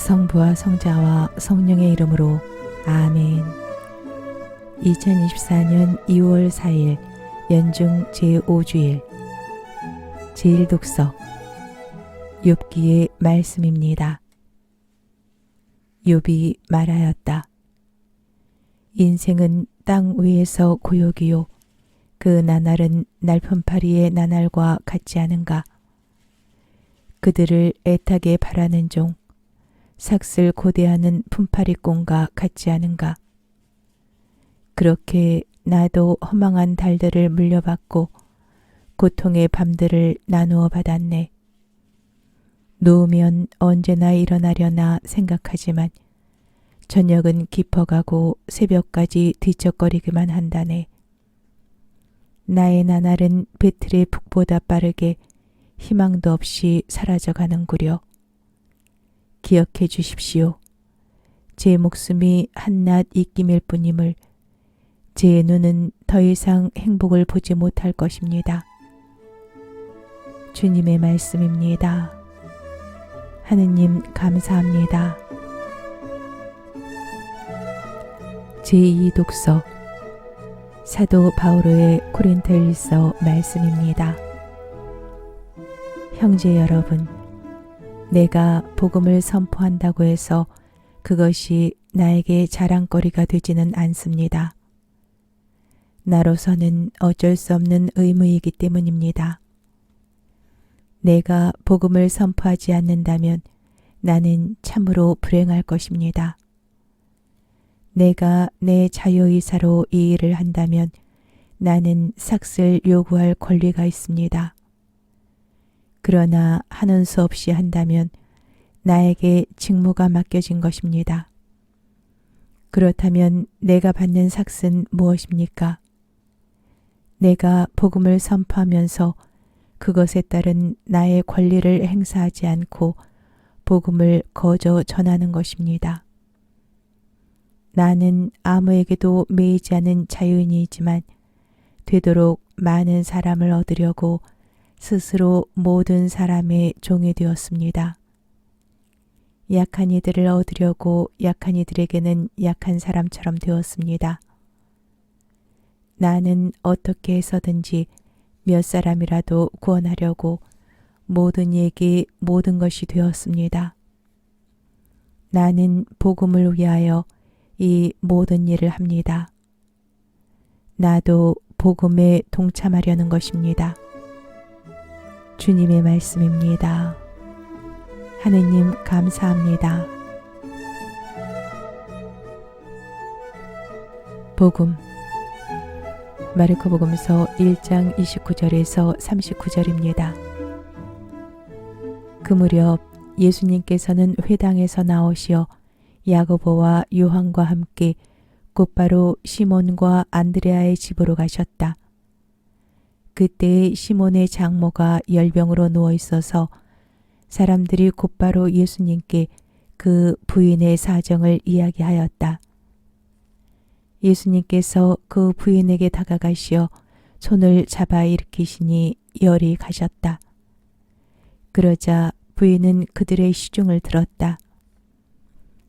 성부와 성자와 성령의 이름으로 아멘. 2024년 2월 4일 연중 제5주일 제1독서 욥기의 말씀입니다. 욥이 말하였다. 인생은 땅 위에서 고역이요 그 나날은 날품파리의 나날과 같지 않은가 그들을 애타게 바라는 종 삭슬 고대하는 품파리꾼과 같지 않은가 그렇게 나도 허망한 달들을 물려받고 고통의 밤들을 나누어 받았네. 누우면 언제나 일어나려나 생각하지만 저녁은 깊어가고 새벽까지 뒤척거리기만 한다네. 나의 나날은 배틀의 북보다 빠르게 희망도 없이 사라져가는구려. 기억해 주십시오. 제 목숨이 한낱 입김일 뿐임을 제 눈은 더 이상 행복을 보지 못할 것입니다. 주님의 말씀입니다. 하느님 감사합니다. 제2독서 사도 바오로의 코린토일서 말씀입니다. 형제 여러분, 내가 복음을 선포한다고 해서 그것이 나에게 자랑거리가 되지는 않습니다. 나로서는 어쩔 수 없는 의무이기 때문입니다. 내가 복음을 선포하지 않는다면 나는 참으로 불행할 것입니다. 내가 내 자유의사로 이 일을 한다면 나는 삭슬 요구할 권리가 있습니다. 그러나 하는 수 없이 한다면 나에게 직무가 맡겨진 것입니다. 그렇다면 내가 받는 삭은 무엇입니까? 내가 복음을 선포하면서 그것에 따른 나의 권리를 행사하지 않고 복음을 거저 전하는 것입니다. 나는 아무에게도 매이지 않은 자유인이지만 되도록 많은 사람을 얻으려고 스스로 모든 사람의 종이 되었습니다. 약한 이들을 얻으려고 약한 이들에게는 약한 사람처럼 되었습니다. 나는 어떻게 해서든지 몇 사람이라도 구원하려고 모든 얘기 모든 것이 되었습니다. 나는 복음을 위하여 이 모든 일을 합니다. 나도 복음에 동참하려는 것입니다. 주님의 말씀입니다. 하느님 감사합니다. 복음 마르코 복음서 1장 29절에서 39절입니다. 그 무렵 예수님께서는 회당에서 나오시어 야고보와 요한과 함께 곧바로 시몬과 안드레아의 집으로 가셨다. 그때 시몬의 장모가 열병으로 누워 있어서 사람들이 곧바로 예수님께 그 부인의 사정을 이야기하였다. 예수님께서 그 부인에게 다가가시어 손을 잡아 일으키시니 열이 가셨다. 그러자 부인은 그들의 시중을 들었다.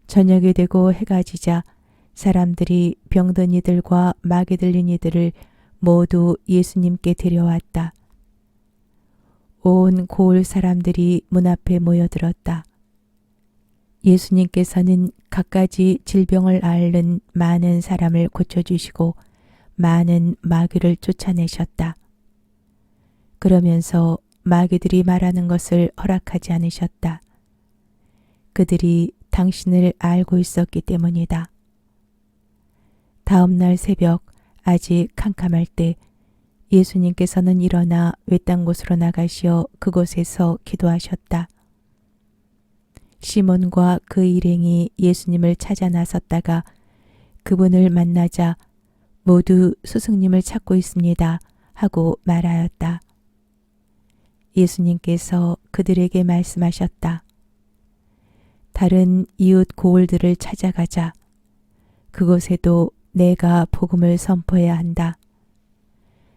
저녁이 되고 해가 지자 사람들이 병든 이들과 마귀 들린 이들을 모두 예수님께 데려왔다. 온 고을 사람들이 문 앞에 모여들었다. 예수님께서는 갖가지 질병을 앓는 많은 사람을 고쳐주시고 많은 마귀를 쫓아내셨다. 그러면서 마귀들이 말하는 것을 허락하지 않으셨다. 그들이 당신을 알고 있었기 때문이다. 다음 날 새벽 아직 캄캄할 때 예수님께서는 일어나 외딴 곳으로 나가시어 그곳에서 기도하셨다. 시몬과 그 일행이 예수님을 찾아 나섰다가 그분을 만나자 모두 스승님을 찾고 있습니다. 하고 말하였다. 예수님께서 그들에게 말씀하셨다. 다른 이웃 고을들을 찾아가자. 그곳에도 내가 복음을 선포해야 한다.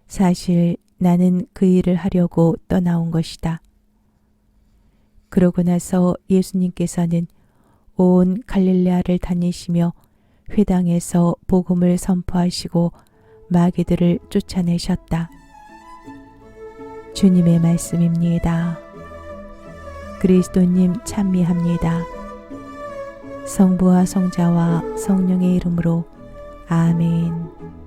사실 나는 그 일을 하려고 떠나온 것이다. 그러고 나서 예수님께서는 온 갈릴레아를 다니시며 회당에서 복음을 선포하시고 마귀들을 쫓아내셨다. 주님의 말씀입니다. 그리스도님 찬미합니다. 성부와 성자와 성령의 이름으로 아멘.